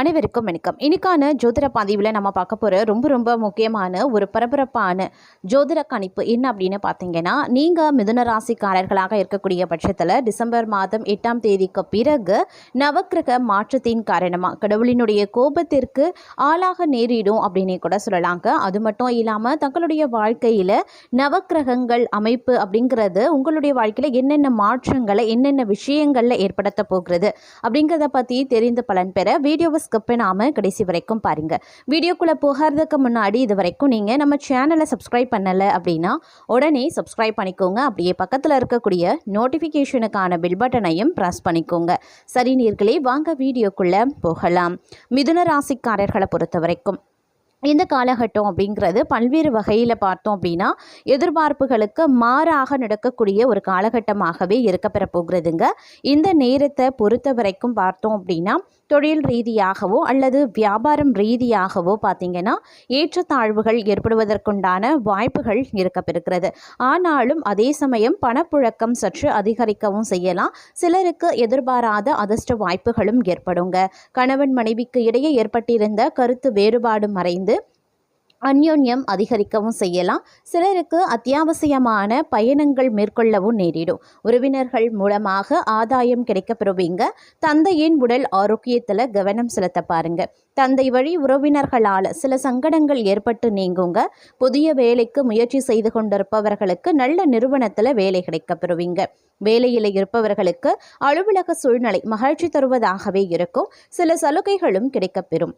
அனைவருக்கும் வணக்கம். இன்னைக்கான ஜோதிட பதிவில் நம்ம பார்க்க போகிற ரொம்ப ரொம்ப முக்கியமான ஒரு பரபரப்பான ஜோதிட கணிப்பு என்ன அப்படின்னு பார்த்தீங்கன்னா நீங்கள் மிதுன ராசிக்காரர்களாக இருக்கக்கூடிய பட்சத்தில் டிசம்பர் மாதம் எட்டாம் தேதிக்கு பிறகு நவக்கிரக மாற்றத்தின் காரணமாக கடவுளினுடைய கோபத்திற்கு ஆளாக நேரிடும் அப்படின்னு கூட சொல்லலாங்க. அது மட்டும் இல்லாமல் தங்களுடைய வாழ்க்கையில் நவக்கிரகங்கள் அமைப்பு அப்படிங்கிறது உங்களுடைய வாழ்க்கையில் என்னென்ன மாற்றங்களை என்னென்ன விஷயங்களில் ஏற்படுத்த போகிறது அப்படிங்கிறத பற்றி தெரிந்து பலன் பெற வீடியோவை ஸ்கிப் நாம் கடைசி வரைக்கும் பாருங்கள் வீடியோக்குள்ளே போகிறதுக்கு முன்னாடி இது வரைக்கும் நீங்கள் நம்ம சேனலை சப்ஸ்கிரைப் பண்ணலை அப்படின்னா உடனே சப்ஸ்கிரைப் பண்ணிக்கோங்க. அப்படியே பக்கத்தில் இருக்கக்கூடிய நோட்டிஃபிகேஷனுக்கான பில் பட்டனையும் ப்ரெஸ் பண்ணிக்கோங்க. சரி நீர்களே வாங்க வீடியோக்குள்ளே போகலாம். மிதுன ராசிக்காரர்களை பொறுத்த வரைக்கும் இந்த காலகட்டம் அப்படிங்கிறது பல்வேறு வகையில் பார்த்தோம் அப்படின்னா எதிர்பார்ப்புகளுக்கு மாறாக நடக்கக்கூடிய ஒரு காலகட்டமாகவே இருக்கப்பெற போகிறதுங்க. இந்த நேரத்தை பொறுத்த வரைக்கும் பார்த்தோம் அப்படின்னா தொழில் ரீதியாகவோ அல்லது வியாபாரம் ரீதியாகவோ பார்த்தீங்கன்னா ஏற்றத்தாழ்வுகள் ஏற்படுவதற்குண்டான வாய்ப்புகள் இருக்கப்பெறுகிறது. ஆனாலும் அதே சமயம் பணப்புழக்கம் சற்று அதிகரிக்கவும் செய்யலாம். சிலருக்கு எதிர்பாராத அதிர்ஷ்ட வாய்ப்புகளும் ஏற்படுங்க. கணவன் மனைவிக்கு இடையே ஏற்பட்டிருந்த கருத்து வேறுபாடு மறைந்து அந்யோன்யம் அதிகரிக்கவும் செய்யலாம். சிலருக்கு அத்தியாவசியமான பயணங்கள் மேற்கொள்ளவும் நேரிடும். உறவினர்கள் மூலமாக ஆதாயம் கிடைக்கப்பெறுவீங்க. தந்தையின் உடல் ஆரோக்கியத்தில் கவனம் செலுத்த பாருங்க. தந்தை வழி உறவினர்களால் சில சங்கடங்கள் ஏற்பட்டு நீங்குங்க. புதிய வேலைக்கு முயற்சி செய்து கொண்டிருப்பவர்களுக்கு நல்ல நிறுவனத்தில் வேலை கிடைக்கப்பெறுவீங்க. வேலையில் இருப்பவர்களுக்கு அலுவலக சூழ்நிலை மகிழ்ச்சி தருவதாகவே இருக்கும். சில சலுகைகளும் கிடைக்கப்பெறும்.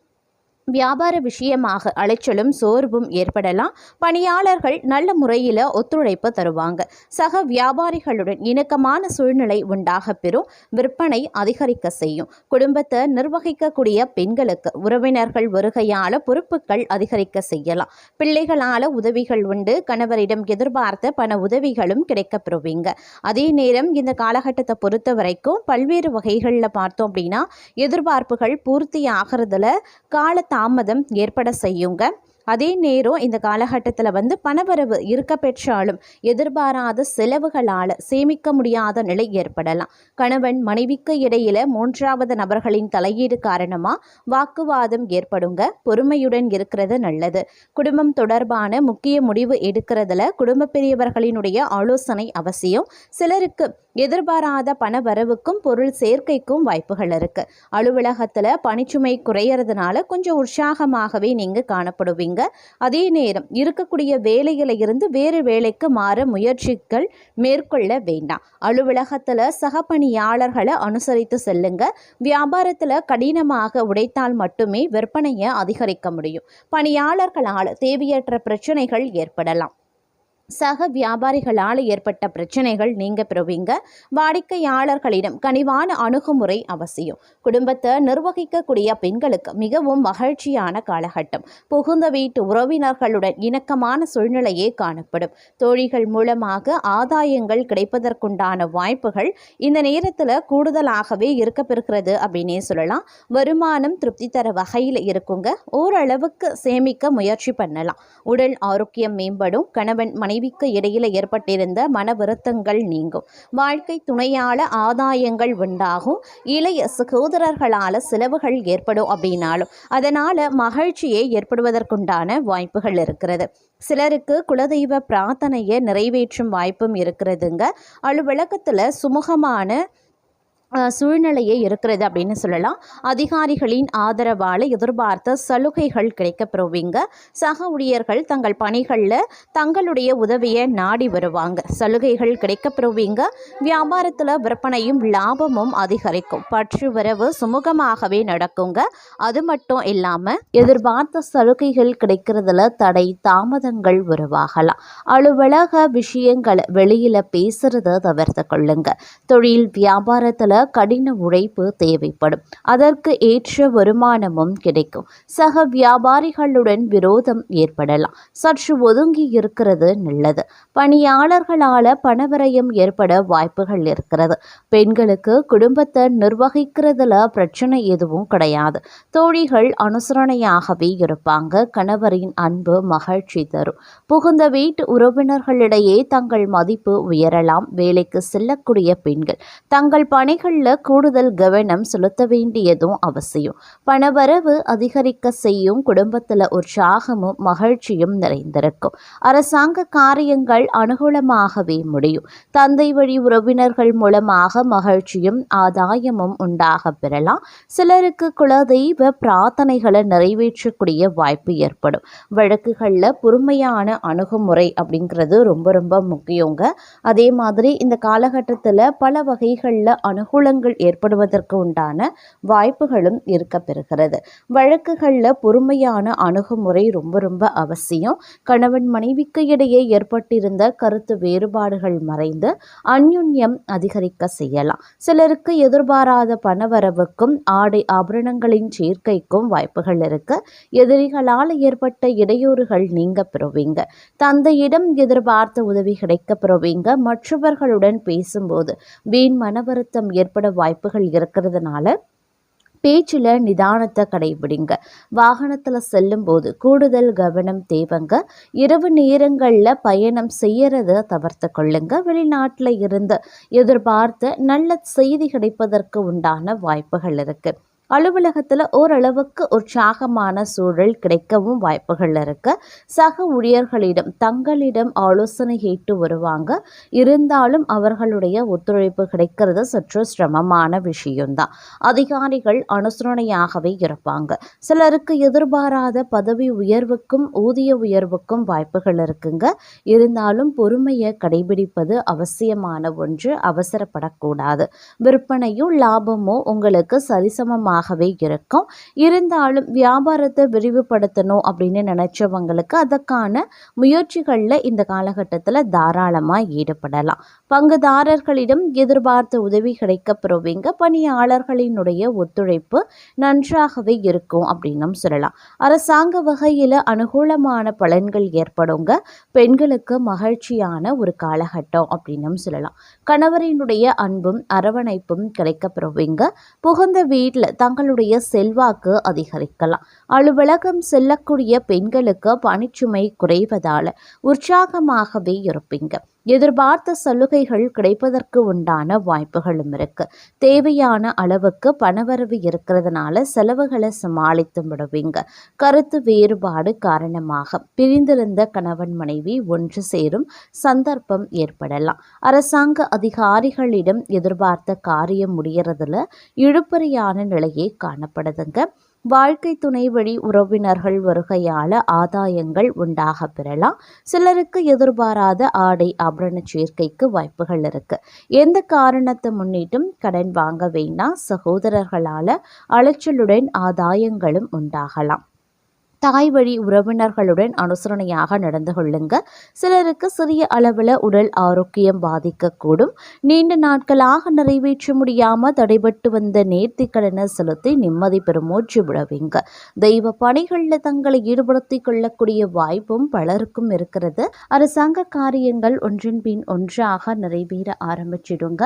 வியாபார விஷயமாக அலைச்சலும் சோர்வும் ஏற்படலாம். பணியாளர்கள் நல்ல முறையில் ஒத்துழைப்பு தருவாங்க. சக வியாபாரிகளுடன் இணக்கமான சூழ்நிலை உண்டாக பெறும். விற்பனை அதிகரிக்க செய்யும். குடும்பத்தை நிர்வகிக்கக்கூடிய பெண்களுக்கு உறவினர்கள் வருகையால் பொறுப்புகள் அதிகரிக்க செய்யலாம். பிள்ளைகளால் உதவிகள் உண்டு. கணவரிடம் எதிர்பார்த்த பண உதவிகளும் கிடைக்கப்பெறுவீங்க அதே நேரம் இந்த காலகட்டத்தை பொறுத்த வரைக்கும் பல்வேறு வகைகளில் பார்த்தோம் அப்படின்னா எதிர்பார்ப்புகள் பூர்த்தி ஆகிறதுல கால தாமதம் ஏற்பட செய்யுங்க. அதே நேரம் இந்த காலகட்டத்தில் வந்து பணவரவு இருக்க பெற்றாலும் எதிர்பாராத செலவுகளால் சேமிக்க முடியாத நிலை ஏற்படலாம். கணவன் மனைவிக்கு இடையில மூன்றாவது நபர்களின் தலையீடு காரணமாக வாக்குவாதம் ஏற்படுங்க. பொறுமையுடன் இருக்கிறது நல்லது. குடும்பம் தொடர்பான முக்கிய முடிவு எடுக்கிறதுல குடும்ப பெரியவர்களினுடைய ஆலோசனை அவசியம். சிலருக்கு எதிர்பாராத பண வரவுக்கும் பொருள் சேர்க்கைக்கும் வாய்ப்புகள் இருக்கு. அலுவலகத்தில் பணிச்சுமை குறையறதுனால கொஞ்சம் உற்சாகமாகவே நீங்கள் காணப்படுவீங்க. அதே நேரம் இருக்கக்கூடிய வேலையில இருந்து வேறு வேலைக்கு மாற முயற்சிகள் மேற்கொள்ள வேண்டாம். அலுவலகத்தில் சக பணியாளர்களை அனுசரித்து செல்லுங்க. வியாபாரத்தில் கடினமாக உடைத்தால் மட்டுமே விற்பனையை அதிகரிக்க முடியும். பணியாளர்களால் தேவையற்ற பிரச்சனைகள் ஏற்படலாம். சக வியாபாரிகளால் ஏற்பட்ட பிரச்சனைகள் நீங்க பெறுவீங்க. வாடிக்கையாளர்களிடம் கனிவான அணுகுமுறை அவசியம். குடும்பத்தை நிர்வகிக்கக்கூடிய பெண்களுக்கு மிகவும் மகிழ்ச்சியான காலகட்டம். புகுந்த வீட்டு உறவினர்களுடன் இணக்கமான சூழ்நிலையே காணப்படும். தோழிகள் மூலமாக ஆதாயங்கள் கிடைப்பதற்குண்டான வாய்ப்புகள் இந்த நேரத்தில் கூடுதலாகவே இருக்கப்பெறுகிறது அப்படின்னே சொல்லலாம். வருமானம் திருப்தி தர வகையில் இருக்குங்க. ஓரளவுக்கு சேமிக்க முயற்சி பண்ணலாம். உடல் ஆரோக்கியம் மேம்படும். கணவன் மனைவிக்கு இடையில ஏற்பட்டிருந்த மன வருத்தங்கள் நீங்கும். வாழ்க்கை துணையால ஆதாயங்கள் உண்டாகும். இளைய சகோதரர்களால செலவுகள் ஏற்படும் அப்படின்னாலும் அதனால மகிழ்ச்சியை ஏற்படுவதற்குண்டான வாய்ப்புகள் இருக்கிறது. சிலருக்கு குலதெய்வ பிரார்த்தனையை நிறைவேற்றும் வாய்ப்பும் இருக்கிறதுங்க. அலுவலகத்தில் சுமூகமான சூழ்நிலையே இருக்கிறது அப்படின்னு சொல்லலாம். அதிகாரிகளின் ஆதரவால் எதிர்பார்த்த சலுகைகள் கிடைக்கப்பெறுவீங்க. சக ஊழியர்கள் தங்கள் பணிகளில் தங்களுடைய உதவியை நாடி வருவாங்க. சலுகைகள் கிடைக்கப்பெறுவீங்க. வியாபாரத்தில் விற்பனையும் லாபமும் அதிகரிக்கும். பற்று வரவு சுமூகமாகவே நடக்குங்க. அது மட்டும் இல்லாமல் எதிர்பார்த்த சலுகைகள் கிடைக்கிறதுல தடை தாமதங்கள் உருவாகலாம். அலுவலக விஷயங்களை வெளியில் பேசுறத தவிர்த்து கொள்ளுங்க. தொழில் வியாபாரத்தில் கடின உழைப்பு தேவைப்படும். அதற்கு ஏற்ற வருமானமும் கிடைக்கும். சக வியாபாரிகளுடன் விரோதம் ஏற்படலாம். சற்று ஒதுங்கி இருக்கிறது நல்லது. பணியாளர்களால் பணவரையும் ஏற்பட வாய்ப்புகள் இருக்கிறது. பெண்களுக்கு குடும்பத்தை நிர்வகிக்கிறதுல பிரச்சனை எதுவும் கிடையாது. தோழிகள் அனுசரணையாகவே இருப்பாங்க. கணவரின் அன்பு மகிழ்ச்சி தரும். புகுந்த வீட்டு உறவினர்களிடையே தங்கள் மதிப்பு உயரலாம். வேலைக்கு செல்லக்கூடிய பெண்கள் தங்கள் பணிகள் பணிகளில் கூடுதல் கவனம் செலுத்த வேண்டியதும் அவசியம். பணவரவு அதிகரிக்க செய்யும் குடும்பத்தில் உற்சாகமும் மகிழ்ச்சியும் நிறைந்திருக்கும். அரசாங்க காரியங்கள் அனுகூலமாகவே முடியும். தந்தை வழி உறவினர்கள் மூலமாக மகிழ்ச்சியும் ஆதாயமும் உண்டாக பெறலாம். சிலருக்கு குலதெய்வ பிரார்த்தனைகளை நிறைவேற்றக்கூடிய வாய்ப்பு ஏற்படும். வழக்குகளில் பொறுமையான அணுகுமுறை அப்படிங்கிறது ரொம்ப ரொம்ப முக்கியங்க. அதே மாதிரி இந்த காலகட்டத்தில் பல வகைகளில் அனுகூலங்கள் ஏற்படுவதற்கு உண்டான வாய்ப்புகளும் இருக்க பெறுகிறது வழக்குகளில் பொறுமையான அணுகுமுறை ரொம்ப ரொம்ப அவசியம். கணவன் மனைவிக்கு இடையே ஏற்பட்டிருந்த கருத்து வேறுபாடுகள் மறைந்து அந்யுன்யம் அதிகரிக்க செய்யலாம். சிலருக்கு எதிர்பாராத பணவரவுக்கும் ஆடை ஆபரணங்களின் சேர்க்கைக்கும் வாய்ப்புகள் இருக்கு. எதிரிகளால் ஏற்பட்ட இடையூறுகள் நீங்க பெறுவீங்க. தந்தையிடம் எதிர்பார்த்த உதவி கிடைக்க பெறுவீங்க. மற்றவர்களுடன் பேசும்போது வீண் மன வருத்தம் ஏற்பட வாய்ப்புகள் இருக்கிறதுனால பேச்சில் நிதானத்தை கடைபிடிங்க. வாகனத்தில் செல்லும்போது கூடுதல் கவனம் தேவைங்க. இரவு நேரங்களில் பயணம் செய்யறத தவிர்த்து கொள்ளுங்க. வெளிநாட்டில் இருந்து எதிர்பார்த்த நல்ல செய்தி கிடைப்பதற்கு உண்டான வாய்ப்புகள் இருக்குது அலுவலகத்தில் ஓரளவுக்கு உற்சாகமான சூழல் கிடைக்கவும் வாய்ப்புகள் இருக்கு. சக ஊழியர்களிடம் தங்களிடம் ஆலோசனை கேட்டு வருவாங்க. இருந்தாலும் அவர்களுடைய ஒத்துழைப்பு கிடைக்கிறது சற்று சிரமமான விஷயம்தான். அதிகாரிகள் அனுசரணையாகவே இருப்பாங்க. சிலருக்கு எதிர்பாராத பதவி உயர்வுக்கும் ஊதிய உயர்வுக்கும் வாய்ப்புகள் இருக்குங்க. இருந்தாலும் பொறுமையை கடைபிடிப்பது அவசியமான ஒன்று அவசரப்படக்கூடாது. விற்பனையும் லாபமோ உங்களுக்கு சரிசமமாக ஆகவே இருக்கும். இருந்தாலும் வியாபாரத்தை விரிவுபடுத்தணும் அப்படின்னு நினைச்சவங்களுக்கு அதற்கான முயற்சிகளில் இந்த காலகட்டத்தில் தாராளமாக ஈடுபடலாம். பங்குதாரர்களிடம் எதிர்பார்த்த உதவி கிடைக்கப்பெறுவீங்க. பணியாளர்களினுடைய ஒத்துழைப்பு நன்றாகவே இருக்கும் அப்படின்னும் சொல்லலாம். அரசாங்க வகையில் அனுகூலமான பலன்கள் ஏற்படுங்க. பெண்களுக்கு மகிழ்ச்சியான ஒரு காலகட்டம் அப்படின்னும் சொல்லலாம். கணவரினுடைய அன்பும் அரவணைப்பும் கிடைக்கப்பெறுவீங்க. புகுந்த வீட்டில் தங்களுடைய செல்வாக்கு அதிகரிக்கலாம். அலுவலகம் செல்லக்கூடிய பெண்களுக்கு பணிச்சுமை குறைவதால் உற்சாகமாகவே இருப்பீங்க. எதிர்பார்த்த சலுகைகள் கிடைப்பதற்கு உண்டான வாய்ப்புகளும் இருக்கு. தேவையான அளவுக்கு பணவரவு இருக்கிறதுனால செலவுகளை சமாளித்து விடுவீங்க. கருத்து வேறுபாடு காரணமாக பிரிந்திருந்த கணவன் மனைவி ஒன்று சேரும் சந்தர்ப்பம் ஏற்படலாம். அரசாங்க அதிகாரிகளிடம் எதிர்பார்த்த காரியம் முடியறதுல இழுப்பறியான நிலையே காணப்படுதுங்க. வாழ்க்கை துணை வழி உறவினர்கள் வருகையால் ஆதாயங்கள் உண்டாக பெறலாம். சிலருக்கு எதிர்பாராத ஆடை ஆபரண சேர்க்கைக்கு வாய்ப்புகள் இருக்கு. எந்த காரணத்தை முன்னிட்டும் கடன் வாங்க வேண்டாம். சகோதரர்களால் அலைச்சலுடன் ஆதாயங்களும் உண்டாகலாம். தாய் வழி உறவினர்களுடன் அனுசரணையாக நடந்து கொள்ளுங்க. சிலருக்கு சிறிய அளவில் உடல் ஆரோக்கியம் பாதிக்கக்கூடும். நீண்ட நாட்களாக நிறைவேற்ற முடியாமல் தடைபட்டு வந்த நேர்த்திக்கடனை செலுத்தி நிம்மதி பெருமூச்சு விடவிங்க. தெய்வ பணிகளில் தங்களை ஈடுபடுத்தி கொள்ளக்கூடிய வாய்ப்பும் பலருக்கும் இருக்கிறது. அரசாங்க காரியங்கள் ஒன்றின் பின் ஒன்றாக நிறைவேற ஆரம்பிச்சிடுங்க.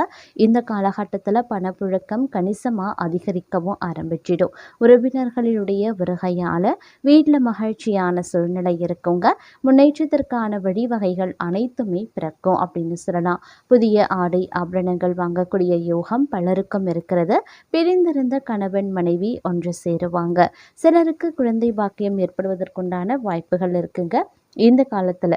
இந்த காலகட்டத்தில் பணப்புழக்கம் கணிசமாக அதிகரிக்கவும் ஆரம்பிச்சிடும். உறவினர்களுடைய வருகையால் வீட்டு வீட்டில் மகிழ்ச்சியான சூழ்நிலை இருக்குங்க. முன்னேற்றத்திற்கான வழிவகைகள் அனைத்துமே பிறக்கும் அப்படின்னு சொல்லலாம். புதிய ஆடை ஆபரணங்கள் வாங்கக்கூடிய யோகம் பலருக்கும் இருக்கிறது. பிரிந்திருந்த கணவன் மனைவி ஒன்று சேருவாங்க. சிலருக்கு குழந்தை பாக்கியம் ஏற்படுவதற்குண்டான வாய்ப்புகள் இருக்குங்க. இந்த காலத்தில்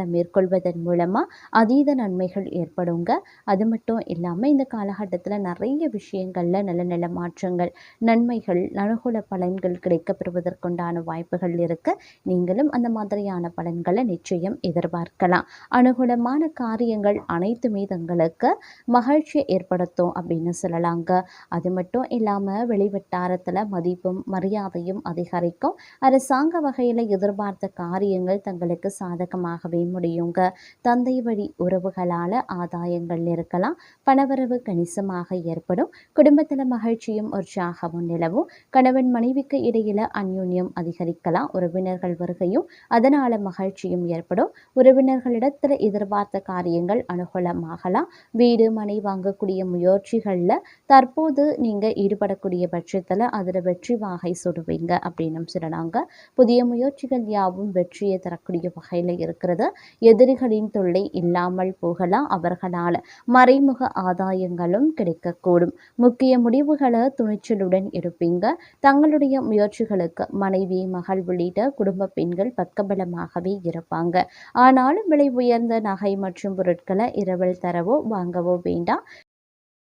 பரிகாரம் மேற்கொள்வதன் மூலமாக அதீத நன்மைகள் ஏற்படுங்க. அது மட்டும் இல்லாமல் இந்த காலகட்டத்தில் நிறைய விஷயங்களில் நல்ல நல்ல மாற்றங்கள் நன்மைகள் அனுகூல பலன்கள் கிடைக்கப்பெறுவதற்குண்டான வாய்ப்புகள் இருக்குது நீங்களும் அந்த மாதிரியான பலன்களை நிச்சயம் எதிர்பார்க்கலாம். அனுகூலமான காரியங்கள் அனைத்துமே தங்களுக்கு மகிழ்ச்சியை ஏற்படுத்தும் அப்படின்னு சொல்லலாங்க. அது மட்டும் இல்லாமல் வெளிவட்டாரத்தில் மதிப்பும் மரியாதையும் அதிகரிக்கும். அரசாங்க வகையில் எதிர்பார்த்த காரியங்கள் தங்களுக்கு சாதகமாகவே முடியுங்க. தந்தை வழி உறவுகளால் ஆதாயங்கள் இருக்கலாம். பணவரவு கணிசமாக ஏற்படும். குடும்பத்தில் மகிழ்ச்சியும் உற்சாகமும் நிலவும். கணவன் மனைவிக்கு இடையில அந்யூன்யம் அதிகரிக்கலாம். உறவினர்கள் வருகையும் அதனால மகிழ்ச்சியும் ஏற்படும். உறவினர்களிடத்தில் எதிர்பார்த்த காரியங்கள் அனுகூலமாகலாம். வீடு மனை வாங்கக்கூடிய முயற்சிகளில் தற்போது நீங்கள் ஈடுபடக்கூடிய பட்சத்தில் அதில் வெற்றி வாகை சுடுவீங்க அப்படின்னு சொல்லலாங்க. புதிய முயற்சிகள் யாவும் வெற்றியை தரக்கூடிய வகையில் இருக்கிறது. எதிரிகளின் தொல்லை இல்லாமல் போகலாம் அவர்களால். மறைமுக ஆதாயங்களும் கிடைக்கக்கூடும். முக்கிய முடிவுகளை துணிச்சலுடன் எடுப்பீங்க. தங்களுடைய முயற்சிகளுக்கு மனைவி மகள் உள்ளிட்ட குடும்ப பெண்கள் பக்கபலமாகவே இருப்பாங்க. ஆனாலும் விலை உயர்ந்த நகை மற்றும் பொருட்களை இரவல் தரவோ வாங்கவோ வேண்டாம்.